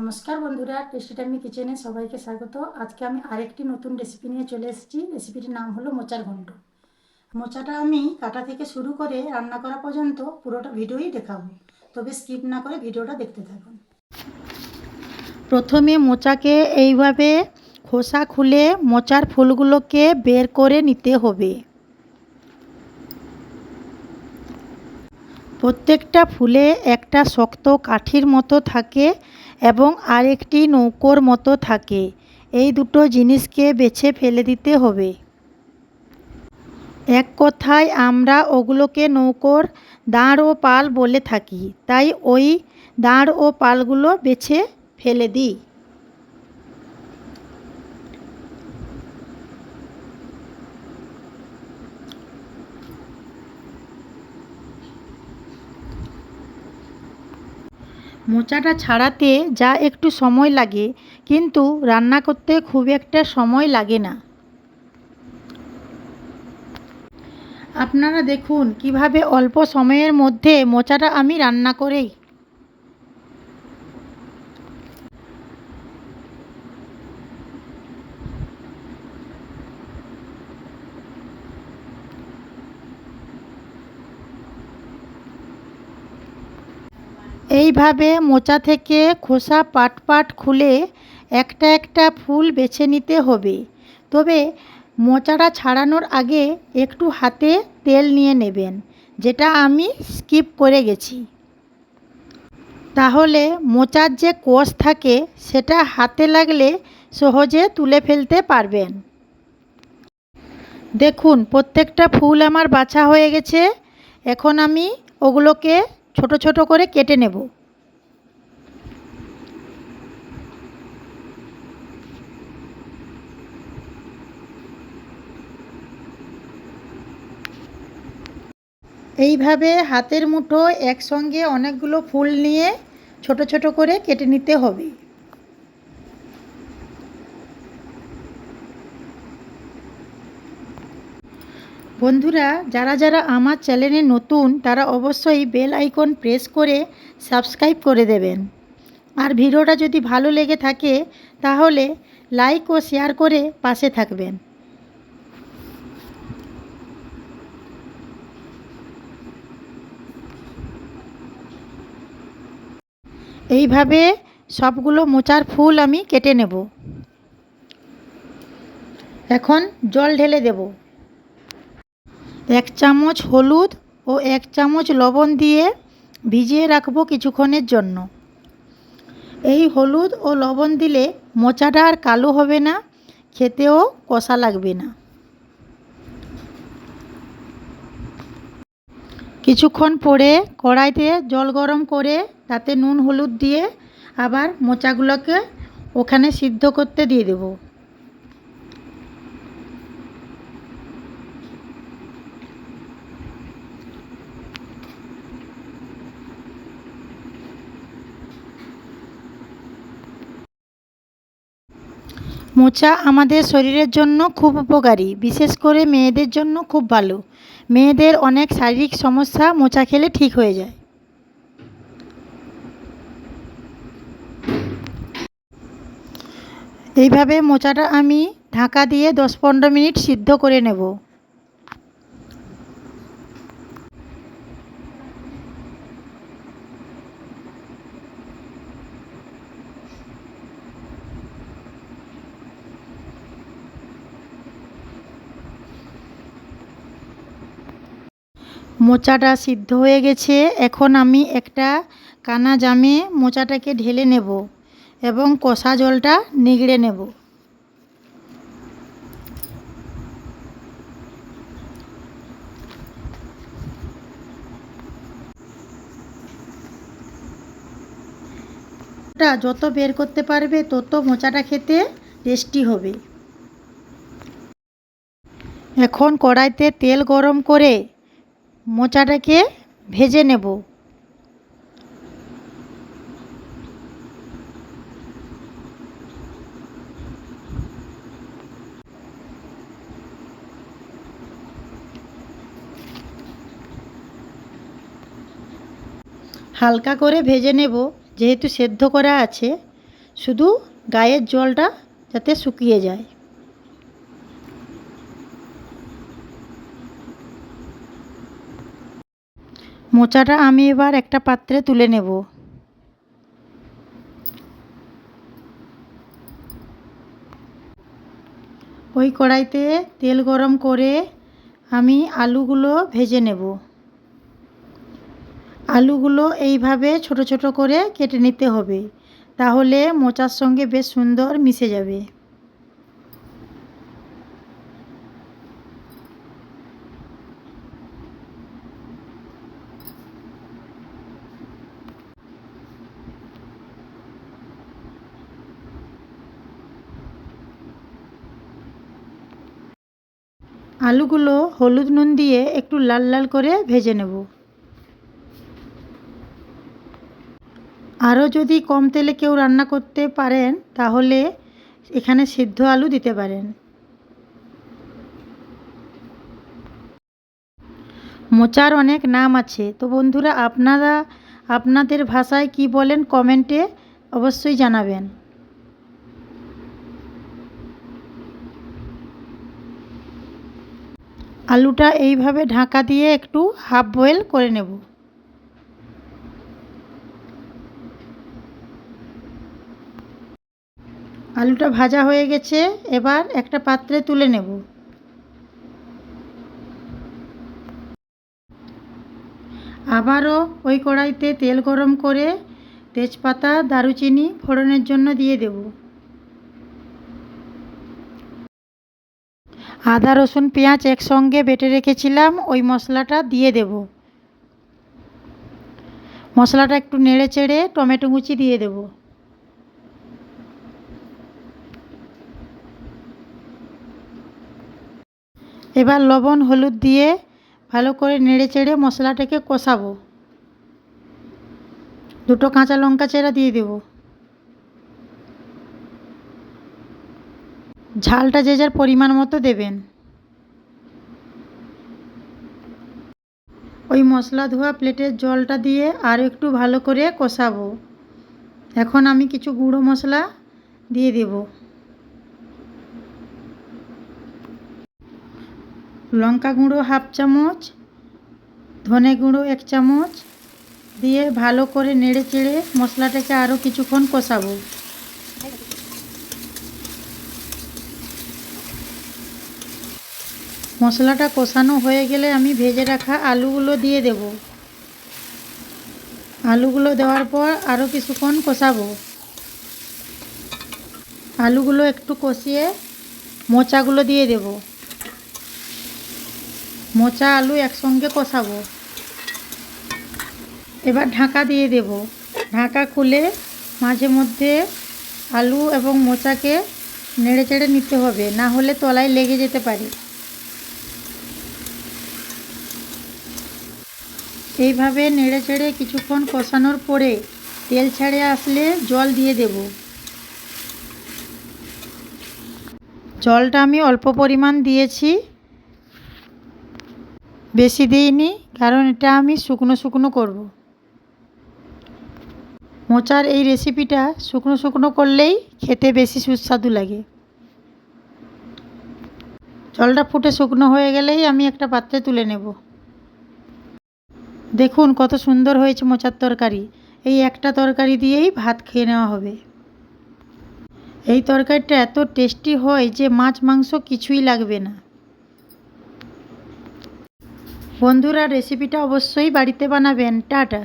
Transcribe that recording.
নমস্কার বন্ধুরা, টেস্টি টাইমি কিচেনে সবাইকে স্বাগত। আজকে আমি আরেকটি নতুন রেসিপি নিয়ে চলে এসেছি। রেসিপিটির নাম হলো মোচার ঘন্ট। মোচাটা আমি কাটা থেকে শুরু করে রান্না করা পর্যন্ত পুরোটা ভিডিওই দেখাবো। তবে স্কিপ না করে ভিডিওটা দেখতে থাকুন। প্রথমে মোচাকে এইভাবে খোসা খুলে মোচার ফুলগুলোকে বের করে নিতে হবে। প্রত্যেকটা ফুলে একটা শক্ত কাঠির মতো থাকে। এবং আরেকটি নৌকোর মতো থাকে। এই দুটো জিনিসকে বেছে ফেলে দিতে হবে। এক কথায়, আমরা ওগুলোকে নৌকোর দাঁড় ও পাল বলে থাকি, তাই ওই দাঁড় ও পালগুলো বেছে ফেলে দিই। মোচাটা ছাড়াতে যা একটু সময় লাগে, কিন্তু রান্না করতে খুব একটা সময় লাগে না। আপনারা দেখুন কীভাবে অল্প সময়ের মধ্যে মোচাটা আমি রান্না করেই এইভাবে মোচা থেকে খোসা পাট পাট খুলে একটা একটা ফুল বেছে নিতে হবে। তবে মোচাটা ছাড়ানোর আগে একটু হাতে তেল নিয়ে নেবেন, যেটা আমি স্কিপ করে গেছি। তাহলে মোচার যে কোষ থাকে, সেটা হাতে লাগলে সহজে তুলে ফেলতে পারবেন। দেখুন, প্রত্যেকটা ফুল আমার বাছা হয়ে গেছে। এখন আমি ওগুলোকে ছোট ছোট করে কেটে নেব। এইভাবে হাতের মুঠো একসঙ্গে অনেকগুলো ফুল নিয়ে ছোট ছোট করে কেটে নিতে হবে। বন্ধুরা, যারা যারা আমার চ্যানেলে নতুন, তারা অবশ্যই বেল আইকন প্রেস করে সাবস্ক্রাইব করে দেবেন। আর ভিডিওটা যদি ভালো লেগে থাকে, তাহলে লাইক ও শেয়ার করে পাশে থাকবেন। এইভাবে সবগুলো মোচার ফুল আমি কেটে নেব। এখন জল ঢেলে দেবো। এক চামচ হলুদ ও এক চামচ লবণ দিয়ে ভিজিয়ে রাখব কিছুক্ষণের জন্য। এই হলুদ ও লবণ দিলে মোচাটা আর কালো হবে না, খেতেও কষা লাগবে না। কিছুক্ষণ পরে কড়াইতে জল গরম করে তাতে নুন হলুদ দিয়ে আবার মোচাগুলোকে ওখানে সিদ্ধ করতে দিয়ে দেবো। মোচা আমাদের শরীরের জন্য খুব উপকারী, বিশেষ করে মেয়েদের জন্য খুব ভালো। মেয়েদের অনেক শারীরিক সমস্যা মোচা খেলে ঠিক হয়ে যায়। এইভাবে মোচাটা আমি ঢাকা দিয়ে দশ পনেরো মিনিট সিদ্ধ করে নেব। মোচাটা সিদ্ধ হয়ে গেছে। এখন আমি একটা কানা জামে মোচাটাকে ঢেলে নেব এবং কষা জলটা নিগড়ে নেব। যত বের করতে পারবে, তত মোচাটা খেতে টেস্টি হবে। এখন কড়াইতে তেল গরম করে মোচাটাকে ভেজে নেব। হালকা করে ভেজে নেব, যেহেতু সেদ্ধ করা আছে, শুধু গায়ের জলটা যাতে শুকিয়ে যায়। মোচাটা আমি এবার একটা পাত্রে তুলে নেব। ওই কড়াইতে তেল গরম করে আমি আলুগুলো ভেজে নেব। আলুগুলো এইভাবে ছোট ছোট করে কেটে নিতে হবে, তাহলে মোচার সঙ্গে বেশ সুন্দর মিশে যাবে। আলুগুলো হলুদ নুন দিয়ে একটু লাল লাল করে ভেজে নেব। আরও যদি কম তেলে কেউ রান্না করতে পারেন, তাহলে এখানে সিদ্ধ আলু দিতে পারেন। মোচার অনেক নাম আছে, তো বন্ধুরা আপনারা, আপনাদের ভাষায় কি বলেন কমেন্টে অবশ্যই জানাবেন। আলুটা এইভাবে ঢাকা দিয়ে একটু হাফ বয়েল করে নেব। আলুটা ভাজা হয়ে গেছে, এবার একটা পাত্রে তুলে নেব। আবারও ওই কড়াইতে তেল গরম করে তেজপাতা, দারুচিনি ফোড়নের জন্য দিয়ে দেব। আদা, রসুন, পেঁয়াজ একসঙ্গে বেটে রেখেছিলাম, ওই মশলাটা দিয়ে দেব। মশলাটা একটু নেড়ে চেড়ে টমেটো কুচি দিয়ে দেব। এবার লবণ, হলুদ দিয়ে ভালো করে নেড়ে চেড়ে মশলাটাকে কষাবো। দুটো কাঁচা লঙ্কা চেরা দিয়ে দেব। ঝালটা যে যার পরিমাণ মতো দেবেন। ওই মশলা ধোয়া প্লেটের জলটা দিয়ে আর একটু ভালো করে কষাবো। এখন আমি কিছু গুঁড়ো মশলা দিয়ে দেব। লঙ্কা গুঁড়ো হাফ চামচ, ধনে গুঁড়ো এক চামচ দিয়ে ভালো করে নেড়ে চেড়ে মশলাটাকে আরও কিছুক্ষণ কষাবো। মশলাটা কষানো হয়ে গেলে আমি ভেজে রাখা আলুগুলো দিয়ে দেব। আলুগুলো দেওয়ার পর আরও কিছুক্ষণ কষাবো। আলুগুলো একটু কষিয়ে মোচাগুলো দিয়ে দেব। মোচা আলু একসঙ্গে কষাবো। এবার ঢাকা দিয়ে দেব। ঢাকা খুলে মাঝে মধ্যে আলু এবং মোচাকে নেড়ে চেড়ে নিতে হবে, না হলে তলায় লেগে যেতে পারে। এইভাবে নেড়ে চেড়ে কিছুক্ষণ কষানোর পরে তেল ছাড়ে আসলে জল দিয়ে দেব। জলটা আমি অল্প পরিমাণ দিয়েছি। বেশি দিইনি, কারণ এটা আমি শুকনো শুকনো করব। মোচার এই রেসিপিটা শুকনো শুকনো করলেই খেতে বেশি সুস্বাদু লাগে। জলটা ফুটে শুকনো হয়ে গেলেই আমি একটা পাত্রে তুলে নেব। দেখুন কত সুন্দর হয়েছে মোচার তরকারি। এই একটা তরকারি দিয়েই ভাত খেয়ে নেওয়া হবে। এই তরকারিটা এত টেস্টি হয় যে মাছ, মাংস কিছুই লাগবে না। বন্ধুরা রেসিপিটা অবশ্যই বাড়িতে বানাবেন। টাটা।